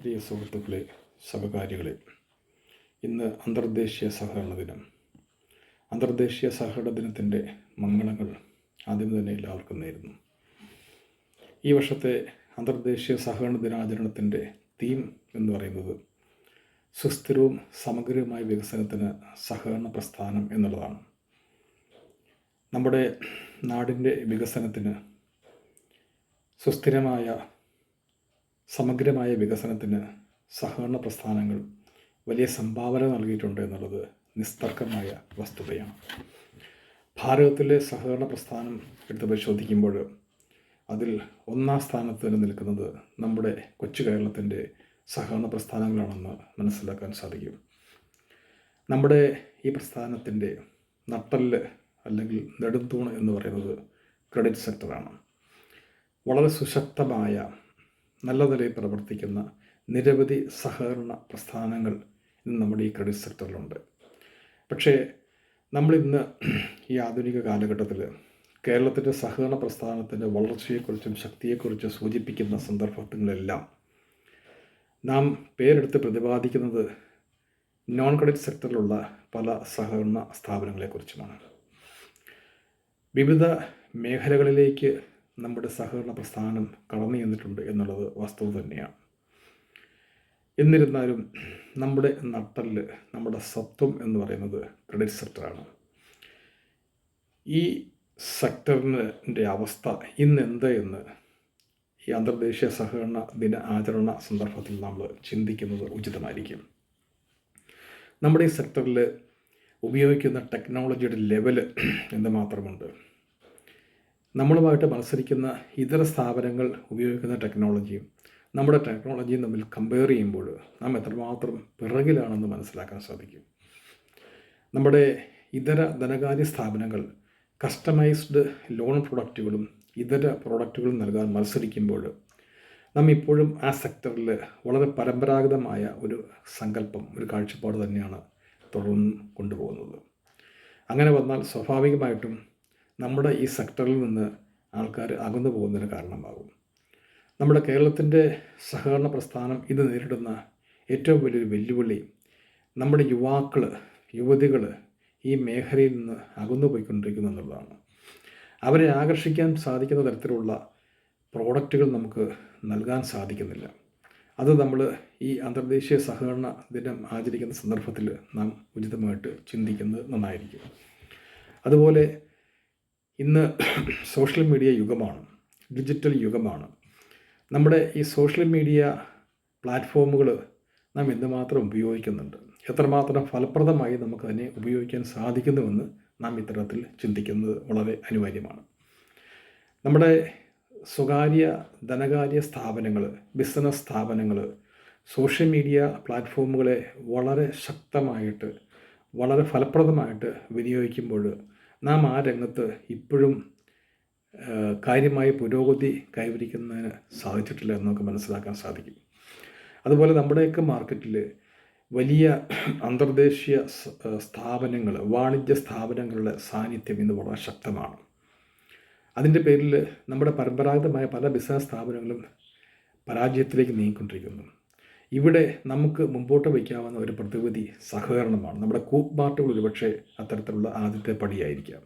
പ്രിയ സുഹൃത്തുക്കളെ സഹകാരികളെ ഇന്ന് അന്തർദേശീയ സഹകരണ ദിനം. അന്തർദേശീയ സഹകരണ ദിനത്തിന്റെ മംഗളങ്ങൾ ആദ്യം തന്നെ എല്ലാവർക്കും നേരുന്നു. ഈ വർഷത്തെ അന്തർദേശീയ സഹകരണ ദിനാചരണത്തിന്റെ തീം എന്ന് പറയുന്നത് സുസ്ഥിരവും സമഗ്രവുമായ വികസനത്തിന് സഹകരണ പ്രസ്ഥാനം എന്നുള്ളതാണ്. നമ്മുടെ നാടിന്റെ വികസനത്തിന് സുസ്ഥിരമായ സമഗ്രമായ വികസനത്തിന് സഹകരണ പ്രസ്ഥാനങ്ങൾ വലിയ സംഭാവന നൽകിയിട്ടുണ്ട് എന്നുള്ളത് നിസ്തർക്കമായ വസ്തുതയാണ്. ഭാരതത്തിലെ സഹകരണ പ്രസ്ഥാനം എടുത്ത് പരിശോധിക്കുമ്പോൾ അതിൽ ഒന്നാം സ്ഥാനത്ത് തന്നെ നിൽക്കുന്നത് നമ്മുടെ കൊച്ചു കേരളത്തിന്റെ സഹകരണ പ്രസ്ഥാനങ്ങളാണെന്ന് മനസ്സിലാക്കാൻ സാധിക്കും. നമ്മുടെ ഈ പ്രസ്ഥാനത്തിന്റെ നട്ടൽ അല്ലെങ്കിൽ നെടുന്തൂണ് എന്ന് പറയുന്നത് ക്രെഡിറ്റ് സെക്ടറാണ്. വളരെ സുശക്തമായ നല്ല നിലയിൽ പ്രവർത്തിക്കുന്ന നിരവധി സഹകരണ പ്രസ്ഥാനങ്ങൾ ഇന്ന് നമ്മുടെ ഈ ക്രെഡിറ്റ് സെക്ടറിലുണ്ട് പക്ഷേ നമ്മളിന്ന് ഈ ആധുനിക കാലഘട്ടത്തിൽ കേരളത്തിന്റെ സഹകരണ പ്രസ്ഥാനത്തിന്റെ വളർച്ചയെക്കുറിച്ചും ശക്തിയെക്കുറിച്ചും സൂചിപ്പിക്കുന്ന സന്ദർഭങ്ങളിലെല്ലാം നാം പേരെടുത്ത് പ്രതിപാദിക്കുന്നത് നോൺ ക്രെഡിറ്റ് സെക്ടറിലുള്ള പല സഹകരണ സ്ഥാപനങ്ങളെക്കുറിച്ചുമാണ്. വിവിധ മേഖലകളിലേക്ക് നമ്മുടെ സഹകരണ പ്രസ്ഥാനം കടന്നു ചെന്നിട്ടുണ്ട് എന്നുള്ളത് വസ്തുത തന്നെയാണ്. എന്നിരുന്നാലും നമ്മുടെ നട്ടൽ നമ്മുടെ സത്വം എന്ന് പറയുന്നത് ക്രെഡിറ്റ് സെക്ടറാണ് ഈ സെക്ടറിന്റെ അവസ്ഥ ഇന്ന് എന്ത് എന്ന് ഈ അന്തർദേശീയ സഹകരണ ദിന ആചരണ സന്ദർഭത്തിൽ നമ്മൾ ചിന്തിക്കുന്നത് ഉചിതമായിരിക്കും. നമ്മുടെ ഈ സെക്ടറിൽ ഉപയോഗിക്കുന്ന ടെക്നോളജിയുടെ ലെവൽ എന്തുമാത്രമുണ്ട് നമ്മളുമായിട്ട് മത്സരിക്കുന്ന ഇതര സ്ഥാപനങ്ങൾ ഉപയോഗിക്കുന്ന ടെക്നോളജിയും നമ്മുടെ ടെക്നോളജിയും തമ്മിൽ കമ്പയർ ചെയ്യുമ്പോൾ നാം എത്രമാത്രം പിറകിലാണെന്ന് മനസ്സിലാക്കാൻ സാധിക്കും. നമ്മുടെ ഇതര ധനകാര്യ സ്ഥാപനങ്ങൾ കസ്റ്റമൈസ്ഡ് ലോൺ പ്രൊഡക്റ്റുകളും ഇതര പ്രൊഡക്റ്റുകളും നൽകാൻ മത്സരിക്കുമ്പോൾ നാം ഇപ്പോഴും ആ സെക്ടറിൽ വളരെ പരമ്പരാഗതമായ ഒരു സങ്കല്പം ഒരു കാഴ്ചപ്പാട് തന്നെയാണ് തുടർന്ന് കൊണ്ടുപോകുന്നത്. അങ്ങനെ വന്നാൽ സ്വാഭാവികമായിട്ടും നമ്മുടെ ഈ സെക്ടറിൽ നിന്ന് ആൾക്കാർ അകന്നു പോകുന്നതിന് കാരണമാകും. നമ്മുടെ കേരളത്തിന്റെ സഹകരണ പ്രസ്ഥാനം ഇന്ന് നേരിടുന്ന ഏറ്റവും വലിയൊരു വെല്ലുവിളി നമ്മുടെ യുവാക്കൾ യുവതികൾ ഈ മേഖലയിൽ നിന്ന് അകന്നു പോയിക്കൊണ്ടിരിക്കുന്നു എന്നുള്ളതാണ്. അവരെ ആകർഷിക്കാൻ സാധിക്കുന്ന തരത്തിലുള്ള പ്രോഡക്റ്റുകൾ നമുക്ക് നൽകാൻ സാധിക്കുന്നില്ല. അത് നമ്മൾ ഈ അന്തർദേശീയ സഹകരണ ദിനം ആചരിക്കുന്ന സന്ദർഭത്തിൽ നാം ഉചിതമായിട്ട് ചിന്തിക്കുന്നത് നന്നായിരിക്കും. അതുപോലെ ഇന്ന് സോഷ്യൽ മീഡിയ യുഗമാണ് ഡിജിറ്റൽ യുഗമാണ്. നമ്മുടെ ഈ സോഷ്യൽ മീഡിയ പ്ലാറ്റ്ഫോമുകൾ നാം എന്തുമാത്രം ഉപയോഗിക്കുന്നുണ്ട് എത്രമാത്രം ഫലപ്രദമായി നമുക്ക് അതിനെ ഉപയോഗിക്കാൻ സാധിക്കുന്നുവെന്ന് നാം ഇത്തരത്തിൽ ചിന്തിക്കുന്നത് വളരെ അനിവാര്യമാണ്. നമ്മുടെ സ്വകാര്യ ധനകാര്യ സ്ഥാപനങ്ങൾ ബിസിനസ് സ്ഥാപനങ്ങൾ സോഷ്യൽ മീഡിയ പ്ലാറ്റ്ഫോമുകളെ വളരെ ശക്തമായിട്ട് വളരെ ഫലപ്രദമായിട്ട് വിനിയോഗിക്കുമ്പോൾ നാം ആ രംഗത്ത് ഇപ്പോഴും കാര്യമായ പുരോഗതി കൈവരിക്കുന്നതിന് സാധിച്ചിട്ടില്ല എന്ന് നമുക്ക് മനസ്സിലാക്കാൻ സാധിക്കും. അതുപോലെ നമ്മുടെയൊക്കെ മാർക്കറ്റിൽ വലിയ അന്തർദേശീയ സ്ഥാപനങ്ങൾ വാണിജ്യ സ്ഥാപനങ്ങളുടെ സാന്നിധ്യം ഇന്ന് വളരെ ശക്തമാണ്. അതിന്റെ പേരിൽ നമ്മുടെ പരമ്പരാഗതമായ പല ബിസിനസ് സ്ഥാപനങ്ങളും പരാജയത്തിലേക്ക് നീങ്ങിക്കൊണ്ടിരിക്കുന്നു. ഇവിടെ നമുക്ക് മുമ്പോട്ട് വയ്ക്കാവുന്ന ഒരു പ്രതിവിധി സഹകരണമാണ്. നമ്മുടെ കൂപ്പ് മാർട്ടുകൾ ഒരുപക്ഷെ അത്തരത്തിലുള്ള ആദ്യത്തെ പടിയായിരിക്കാം.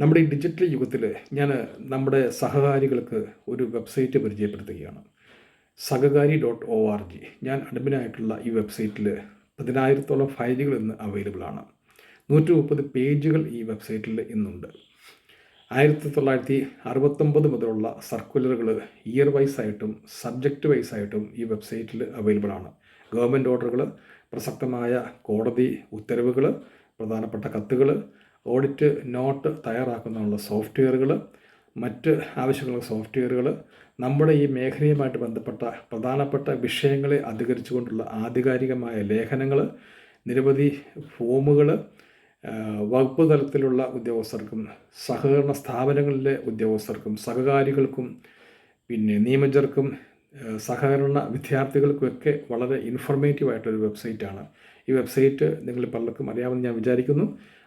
നമ്മുടെ ഈ ഡിജിറ്റൽ യുഗത്തിൽ ഞാൻ നമ്മുടെ സഹകാരികൾക്ക് ഒരു വെബ്സൈറ്റ് പരിചയപ്പെടുത്തുകയാണ്. Sahakari dot O R G ഞാൻ അഡ്മിനായിട്ടുള്ള ഈ വെബ്സൈറ്റിൽ പതിനായിരത്തോളം ഫയലുകൾ ഇന്ന് അവൈലബിൾ ആണ്. നൂറ്റി മുപ്പത് പേജുകൾ ഈ വെബ്സൈറ്റിൽ ഇന്നുണ്ട്. ആയിരത്തി തൊള്ളായിരത്തി അറുപത്തൊമ്പത് മുതലുള്ള സർക്കുലറുകൾ ഇയർ വൈസ് ആയിട്ടും സബ്ജക്റ്റ് വൈസ് ആയിട്ടും ഈ വെബ്സൈറ്റിൽ അവൈലബിൾ ആണ്. ഗവൺമെന്റ് ഓർഡറുകൾ പ്രസക്തമായ കോടതി ഉത്തരവുകൾ പ്രധാനപ്പെട്ട കത്തുകൾ ഓഡിറ്റ് നോട്ട് തയ്യാറാക്കുന്നതിനുള്ള സോഫ്റ്റ്വെയറുകൾ മറ്റ് ആവശ്യമുള്ള സോഫ്റ്റ്വെയറുകൾ നമ്മുടെ ഈ മേഖലയുമായിട്ട് ബന്ധപ്പെട്ട പ്രധാനപ്പെട്ട വിഷയങ്ങളെ അധികരിച്ചുകൊണ്ടുള്ള ആധികാരികമായ ലേഖനങ്ങൾ നിരവധി ഫോമുകൾ വകുപ്പ് തലത്തിലുള്ള ഉദ്യോഗസ്ഥർക്കും സഹകരണ സ്ഥാപനങ്ങളിലെ ഉദ്യോഗസ്ഥർക്കും സഹകാരികൾക്കും പിന്നെ നിയമജർക്കും സഹകരണ വിദ്യാർത്ഥികൾക്കുമൊക്കെ വളരെ ഇൻഫോർമേറ്റീവായിട്ടൊരു വെബ്സൈറ്റാണ് ഈ വെബ്സൈറ്റ് നിങ്ങൾ പലർക്കും അറിയാമെന്ന് ഞാൻ വിചാരിക്കുന്നു.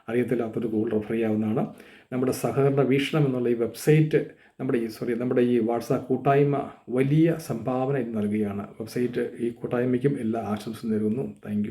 അറിയത്തില്ലാത്തൊരു ഗൂഗിൾ റെഫർ ചെയ്യാവുന്നതാണ്. നമ്മുടെ സഹകരണ വീക്ഷണം എന്നുള്ള ഈ വെബ്സൈറ്റ് നമ്മുടെ ഈ സോറി നമ്മുടെ ഈ വാട്സാപ്പ് കൂട്ടായ്മ വലിയ സംഭാവന ഇത് നൽകുകയാണ്. വെബ്സൈറ്റ് ഈ കൂട്ടായ്മയ്ക്കും എല്ലാ ആശംസ നേരുന്നു. താങ്ക്